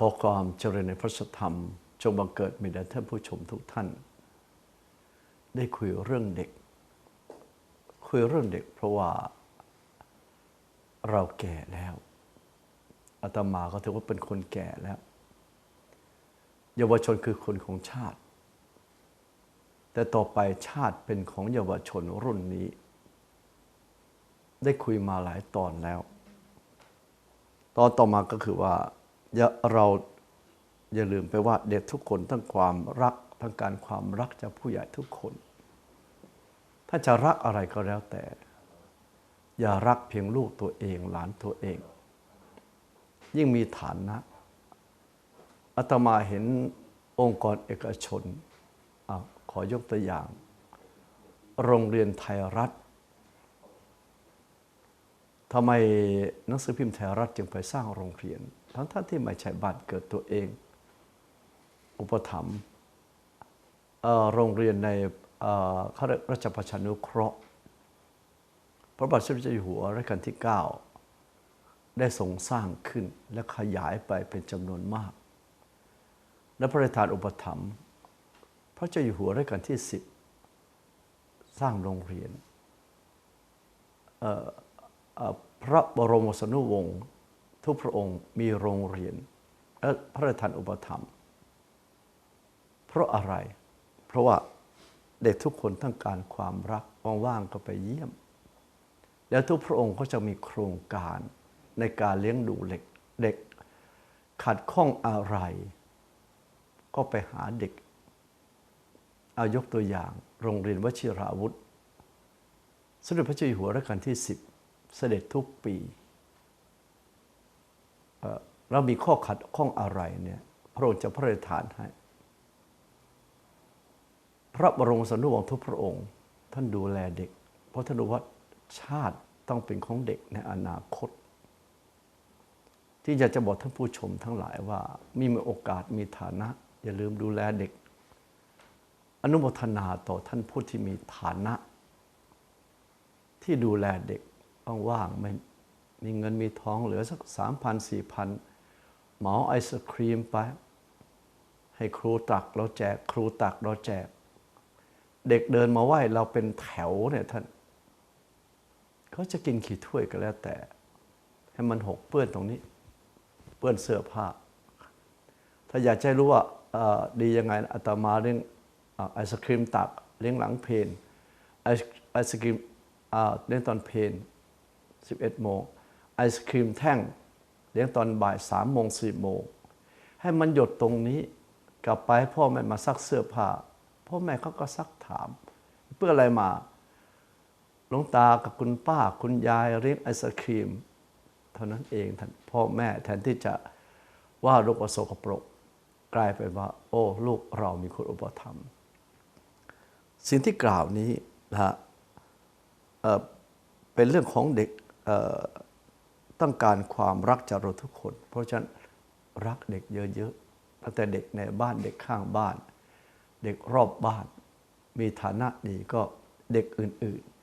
ขอความเจริญในพระธรรม จงบังเกิดมีแด่ท่านผู้ชมทุกท่าน ได้คุยเรื่องเด็ก คุยเรื่องเด็ก เพราะว่าเราแก่แล้วอาตมาก็ถือว่าเป็นคนแก่แล้ว เยาวชนคือคนของชาติ แต่ต่อไปชาติเป็นของเยาวชนรุ่นนี้ ได้คุยมาหลายตอนแล้ว ตอนต่อมาก็คือว่าอย่า เราอย่าลืมไปว่าเด็กทุกคนทั้งความรักทั้งการความรักจากผู้ใหญ่ทุกคน ถ้าจะรักอะไรก็แล้วแต่ อย่ารักเพียงลูกตัวเองหลานตัวเอง ยิ่งมีฐานนะอาตมาเห็นองค์กรเอกชนอขอยกตัวอย่าง โรงเรียนไทยรัฐทำไมหนังสือพิมพ์ไทยรัฐจึงไปสร้างโรงเรียน ทั้งท่านที่ไม่ใช่บ้านเกิดตัวเอง อุปถัมภ์โรงเรียนในข้าราชประชานุเคราะห์ พระบาทสมเด็จเจ้าอยู่หัวรัชกาลที่ 9 ได้ทรงสร้างขึ้นและขยายไปเป็นจำนวนมาก และพระราชทานอุปถัมภ์พระเจ้าอยู่หัวรัชกาลที่ 10 สร้างโรงเรียนพระบรมสนุวงศ์ ทุกพระองค์มีโรงเรียนและพระราชทานอุปถัมภ์เพราะอะไร เพราะว่าเด็กทุกคนต้องการความรักว่างๆก็ไปเยี่ยม แล้วทุกพระองค์ก็จะมีโครงการในการเลี้ยงดูเด็กเด็กขัดข้องอะไร ก็ไปหาเด็ก เอายกตัวอย่างโรงเรียนวชิราวุธสมเด็จพระเจ้าอยู่หัวรัชกาลที่ 10 เสด็จทุกปี เรามีข้อขัดข้องอะไรเนี่ยพระองค์จะพระราชทานให้ พระบรมสนุวงศ์ทุกพระองค์ ท่านดูแลเด็ก เพราะท่านรู้ว่าชาติต้องเป็นของเด็กในอนาคต ที่อยากจะบอกท่านผู้ชมทั้งหลายว่ามีมีโอกาสมีฐานะ อย่าลืมดูแลเด็ก อนุโมทนาต่อท่านผู้ที่มีฐานะ ที่ดูแลเด็กว่างๆไม่ มีเงินมีทองเหลือสักสามพันสี่พันเหมาไอศครีมไป ให้ครูตักเราแจก ครูตักเราแจก เด็กเดินมาไหว้เราเป็นแถวเนี่ยท่านเขาจะกินกี่ถ้วยก็แล้วแต่ ให้มันหกเปื้อนตรงนี้ เปื้อนเสื้อผ้า ถ้าอยากจะรู้ว่าดียังไงอาตมาเรื่องไอศครีมตักเลี้ยงหลังเพนไอศครีมเลี้ยงตอนเพน11 โมง ไอศครีมแท่งเลี้ยงตอนบ่ายสามโมงสี่โมงให้มันหยดตรงนี้กลับไปพ่อแม่มาซักเสื้อผ้าพ่อแม่เขาก็ซักถาม เพื่ออะไรมาหลวงตากับคุณป้าคุณยายเลี้ยงไอศครีม เท่านั้นเองท่านพ่อแม่แทนที่จะว่าลูกประสกปรกกลายเป็นว่า โอ้ลูกเรามีคุณอุปถัมสิ่งที่กล่าวนี้นะฮะเป็นเรื่องของเด็ก ต้องการความรักจากเราทุกคน เพราะฉะนั้นรักเด็กเยอะๆตั้งแต่เด็กในบ้านเด็กข้างบ้าน เด็กรอบบ้าน มีฐานะดีก็เด็กอื่นๆ